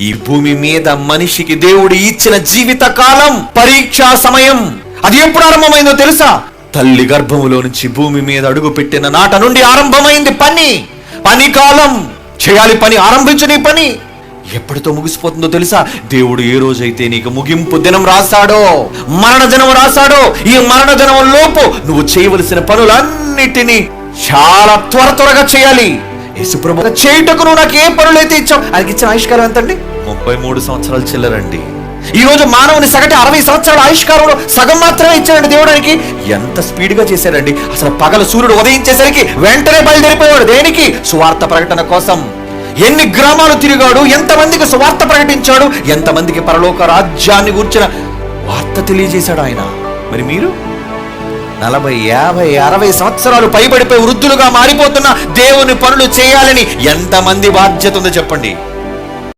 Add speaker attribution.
Speaker 1: ఈ భూమి మీద మనిషికి దేవుడు ఇచ్చిన జీవిత కాలం పరీక్షా సమయం. అది ఎప్పుడు ఆరంభమైందో తెలుసా? తల్లి గర్భములో నుంచి భూమి మీద అడుగు పెట్టిన నాట నుండి ఆరంభమైంది పని. పని కాలం. చేయాలి పని ఆరంభించు నీ పని. ఎప్పటితో ముగిసిపోతుందో తెలుసా? దేవుడు ఏ రోజైతే నీకు ముగింపు దినం రాశాడో మరణ దినం రాశాడో ఈ మరణ దినం లోపు నువ్వు చేయవలసిన పనులన్నిటినీ చాలా త్వర త్వరగా చేయాలి. యేసుప్రభు చేయుటకు నువ్వు నాకు ఏ పనులైతే ఇచ్చావు ఆయనకి ఇచ్చిన ఆయుష్కాలం ఎంతండి? ముప్పై మూడు సంవత్సరాలు చిల్లరండి. ఈ రోజు మానవుని సగటు అరవై సంవత్సరాల ఆయుష్కాలంలో సగం మాత్రమే ఇచ్చాడండి దేవుడానికి. ఎంత స్పీడ్గా చేశాడండి. అసలు పగల సూర్యుడు ఉదయించేసరికి వెంటనే బయలుదేరిపోయాడు. దేనికి? సువార్త ప్రకటన కోసం. ఎన్ని గ్రామాలు తిరిగాడు ఎంతమందికి సువార్త ప్రకటించాడు ఎంతమందికి పరలోక రాజ్యాన్ని కూర్చిన వార్త తెలియజేశాడు ఆయన. మరి మీరు? నలభై యాభై అరవై సంవత్సరాలు పైబడిపోయి వృద్ధులుగా మారిపోతున్న దేవుని పనులు చేయాలని ఎంతమంది బాధ్యత ఉందో చెప్పండి.